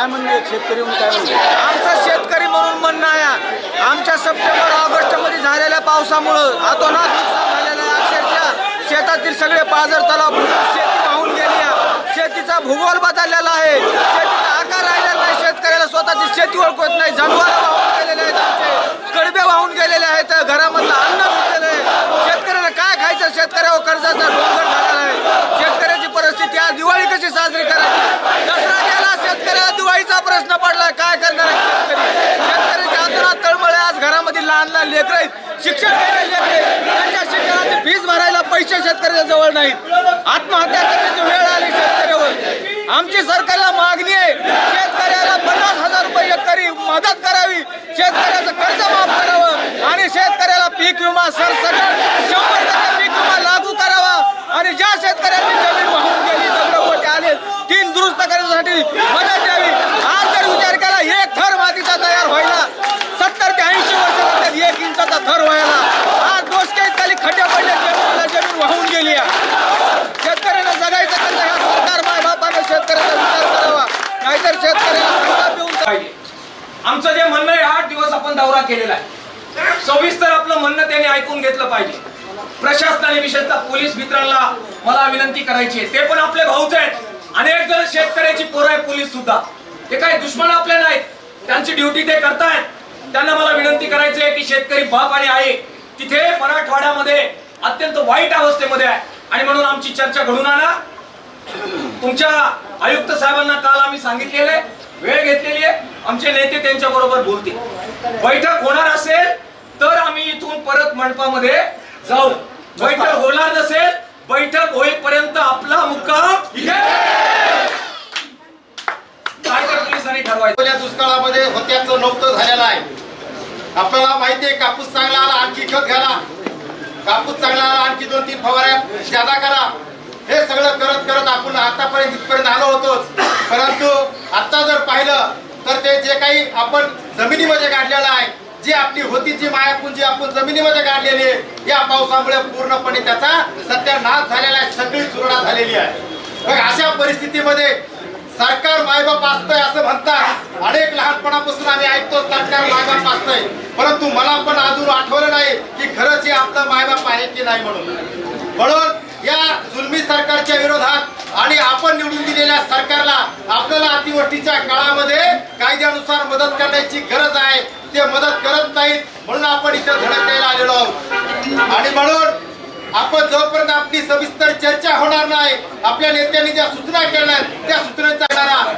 काय म्हणणे शेतकरी म्हणून काय शेतकरी म्हणून म्हणणं आहे. आमच्या सप्टेंबर ऑगस्टमध्ये झालेल्या पावसामुळं अतोनात नुकसान झालेलं आहे. अक्षरशः शेतातील सगळे पाझर तलाव शेती वाहून गेली आहे. शेतीचा भूगोल बदललेला आहे. शेतीचा आकार राहिलेला नाही. शेतकऱ्याला स्वतःची शेती ओळखत नाही. जनावर वाहून गेलेले आहेत आमचे. कडबे वाहून गेलेले आहेत. घरामधलं अन्न विकलेलं आहे. शेतकऱ्याला काय खायचं? शेतकऱ्यावर कर्जाचा डोंगर झालेला आहे. शेतकऱ्याची परिस्थिती आज दिवाळी कशी साजरी करा दसरा गेला शेतकऱ्याला दिवाळीचा प्रश्न पडलाय काय करणार आहे शेतकरी शेतकऱ्याच्या आतोनात तळमळे आज घरामध्ये लहान लहान लेकर आहेत. शिक्षण त्यांच्या शिक्षणाची फीस भरायला पैसे शेतकऱ्याच्या जवळ नाहीत. आत्महत्या करण्याची वेळ आली शेतकऱ्यावर. आमची सरकारला मागणी आहे. शेतकऱ्याला पन्नास हजार रुपये एकरी मदत करावी. शेतकऱ्याचं कर्ज माफ करावं. आणि शेतकऱ्याला पीक विमा सरसकट शंभर टक्के पीक विमा लागू करावा. आणि ज्या शेतकऱ्यांची जमीन वाहून गेली दगड आले तीन दुरुस्त करण्यासाठी मदत आमचं जे म्हणणं आहे आठ दिवस आपण दौरा केलेला आहे. सविस्तर आपलं म्हणणं त्यांनी ऐकून घेतलं पाहिजे. प्रशासनाने विशेषतः पोलीस मित्रांना मला विनंती करायची आहे. ते पण आपले भाऊच आहेत. अनेक जण शेतकऱ्याची पोरं आहे पोलीस सुद्धा. ते काय दुश्मन आपले नाहीत. त्यांची ड्युटी ते करतायत. त्यांना मला विनंती करायची आहे की शेतकरी बाप आणि आई तिथे मराठवाड्यामध्ये अत्यंत वाईट अवस्थेमध्ये आहे. आणि म्हणून आमची चर्चा घडून आणा तुमच्या आयुक्त साहेबांना काल आम्ही सांगितलेले वेळ घेतलेली आहे. आमचे नेते त्यांच्या बरोबर बोलतील. बैठक होणार असेल तर आम्ही इथून परत मंडपामध्ये जाऊ. बैठक होणार नसेल बैठक होईपर्यंत आपला मुक्काम काय पोलिसांनी ठरवायचं. दुष्काळामध्ये होत्याचं नव्हतं झालेलं आहे. आपल्याला माहिती आहे कापूस चांगला आला आणखी खत घाला. कापूस चांगला आला आणखी दोन तीन फवाऱ्या ज्यादा करा. हे सगळं करत करत आपण आतापर्यंत इथपर्यंत आलो होतोच. परंतु आता जर पाहिलं तर ते जे काही आपण जमिनीमध्ये काढलेलं आहे जी आपली होती जी मायापुंजी आपण जमिनीमध्ये काढलेली आहे या पावसामुळे पूर्णपणे त्याचा सत्यानाश झालेला आहे सगळी चुरडा झालेली आहे. मग अशा परिस्थितीमध्ये सरकार मायबाप असतंय असं म्हणतात. अनेक लहानपणापासून आम्ही ऐकतो सरकार मायबाप असतंय. परंतु मला पण अजून आठवलं नाही की खरंच हे आपलं मायबाप आहे की नाही म्हणून. म्हणून या जुलमी सरकारच्या विरोधात आणि आपण निवडून दिलेल्या सरकारला आपल्याला अतिवृष्टीच्या काळामध्ये कायद्यानुसार मदत करण्याची गरज आहे. ते मदत करत नाहीत म्हणून आपण इथं धडक आलेलो आहोत. आणि म्हणून आपण जोपर्यंत आपली सविस्तर चर्चा होणार नाही आपल्या नेत्यांनी ज्या सूचना केल्या त्या सूचनांचा